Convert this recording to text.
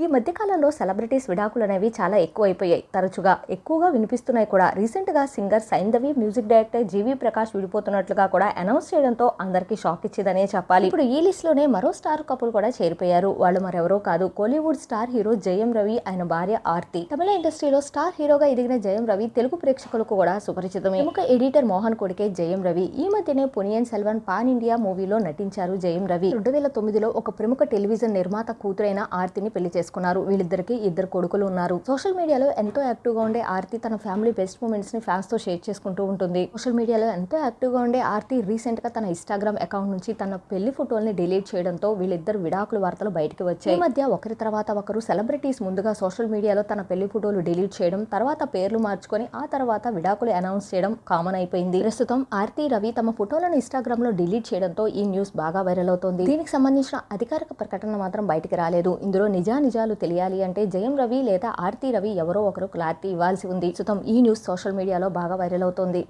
ఈ మధ్యకాలంలో సెలబ్రిటీస్ విడాకులు అనేవి చాలా ఎక్కువైపోయాయి. తరచుగా ఎక్కువగా వినిపిస్తున్నాయి కూడా. రీసెంట్గా singer Saindhavi music director GV Prakash విడిపోతున్నట్లుగా కూడా అనౌన్స్ చేయడంతో అందరికీ షాక్ ఇచ్చిందనే చెప్పాలి. ఇప్పుడు ఈ లిస్ట్లోనే మరో స్టార్ కపుల్ కూడా చేరిపోయారు. వాళ్ళు మరెవరో కాదు. కోలీవుడ్ స్టార్ హీరో జయం రవి ఆయన భార్య ఆర్తి. తమిళ ఇండస్ట్రీలో స్టార్ హీరోగా ఎదిగిన జయం రవి తెలుగు ప్రేక్షకులకు కూడా సుపరిచితమే. ప్రముఖ ఎడిటర్ మోహన్ కొడుకే జయం రవి. ఈ మధ్యనే పునియన్ సెల్వన్ పాన్ ఇండియా మూవీలో నటించారు జయం రవి. రెండు వేల తొమ్మిదిలో ఒక ప్రముఖ టెలివిజన్ నిర్మాత కూతురైన ఆర్తిని పెళ్ళి చేసుకున్నారు. వీళ్ళిద్దరికి ఇద్దరు కొడుకులు ఉన్నారు. సోషల్ మీడియాలో ఎంతో యాక్టివ్గా ఉండే ఆర్తి తన ఫ్యామిలీ బెస్ట్ మూమెంట్స్ని ఫ్యాన్స్తో షేర్ చేసుకుంటూ ఉంటుంది. సోషల్ మీడియాలో ఎంతో యాక్టివ్గా ఉండే ఆర్తి రీసెంట్గా తన ఇన్స్టాగ్రామ్ అకౌంట్ నుంచి తన పెళ్ళి ఫోటోల్ని డిలీట్ చేయడంతో వీళ్ళిద్దరు విడాకుల వార్తలు బయటకు వచ్చాయి. ఈ మధ్య ఒకరి తర్వాత ఒకరు సెలబ్రిటీస్ ముందుగా సోషల్ మీడియాలో తన పెళ్ళి ఫోటోలు డిలీట్ చేయడం తర్వాత పేర్లు మార్చుకొని ఆ తర్వాత విడాకులు అనౌన్స్ చేయడం కామన్ అయిపోయింది. ప్రస్తుతం ఆర్తి రవి తమ ఫోటోలను ఇన్స్టాగ్రామ్లో డిలీట్ చేయడంతో ఈ న్యూస్ బాగా వైరల్ అవుతోంది. దీనికి సంబంధించిన అధికారిక ప్రకటన మాత్రం బయటికి రాలేదు. ఇందులో నిజా విషయాలు తెలియాలి అంటే జయం రవి లేదా ఆర్తి రవి ఎవరో ఒకరు క్లారిటీ ఇవ్వాల్సి ఉంది. సుతం ఈ న్యూస్ సోషల్ మీడియాలో బాగా వైరల్ అవుతోంది.